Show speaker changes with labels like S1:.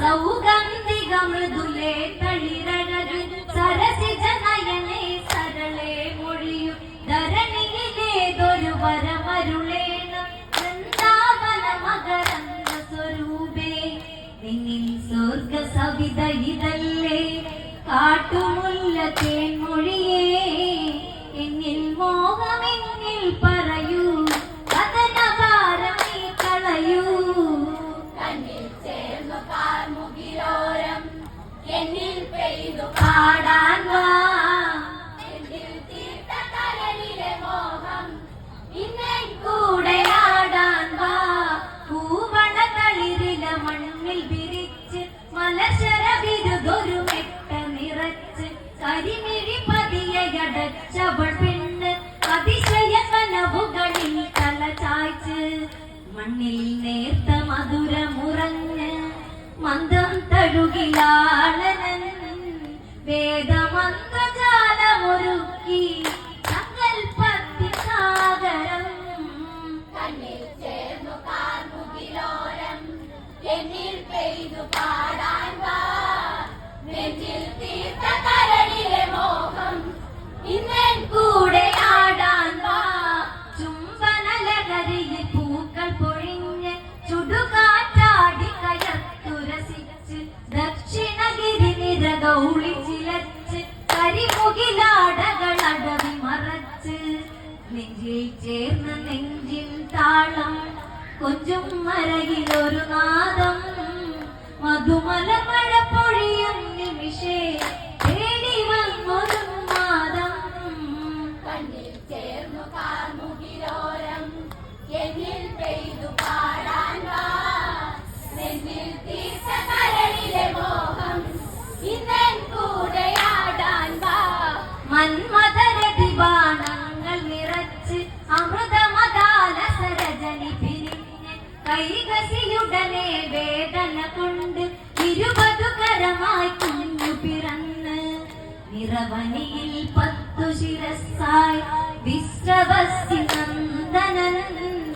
S1: സൗഗന്ധിക മൃദുലേ തളിരഴക്. സരസിജ നയനേ സരളേ മൊഴിയും. ധരണിയിലേതൊരു വരമരുളേണം. വൃന്ദാവന മകരന്ദ സ്വരൂപേ നിന്നിൽ സ്വർഗ സവിത ഇതല്ലേ. കാട്ടുമുല്ല തേൻമൊഴിയേ എന്നിൽ
S2: പെയ്തു
S1: പാടാൻ വാ.
S2: എന്നിൽ തീർത്ത മോഹം ഇന്നെൻ
S1: കൂടെ ആടാൻ വാ. പൂവണ മണ്ണിൽ വിരിച്ച് മലശര വിരുതൊരു മെട്ട കരിമിഴി പതിയടച്ചവൾ പെണ്ണ് അതിശയ കനവുകളിൽ തല ചായ്ച്ച് മണ്ണിൽ നേർത്ത മധുരമുറഞ്ഞ് മന്ദം തഴുകിലാളനൻ വേദമന്ത്രജാലമൊരുക്കി
S2: കണ്ണിൽ എന്നിൽ പാടാൻ വാ. നെഞ്ചിൽ തീർത്ത മോഹം ഇന്നെൻ
S1: ചേർന്ന് നെഞ്ചിൻ താളം കൊഞ്ചും മരകിലൊരു നാദം. മധുമല മഴ പൊഴിയും നിമിഷേ തേടി വന്നൊരു നാദം.
S2: കണ്ണിൽ ചേർന്നു കാർമുകിലോരം എന്നിൽ പെയ്തു പാടാൻ നെഞ്ചിൽ തീർത്ത കരളിലെ മോഹം ഇന്നൻ കൂടെയാടാൻ വാ.
S1: മന്മദരതി കൈകസിയുടനെ വേദന കൊണ്ട് ഇരുപതു കരമായി കുഞ്ഞു പിറന്ന്. നിറവനിയിൽ പത്തു ശിരസായി വിശ്രവസ്യ നന്ദനൻ പ്രിയസുത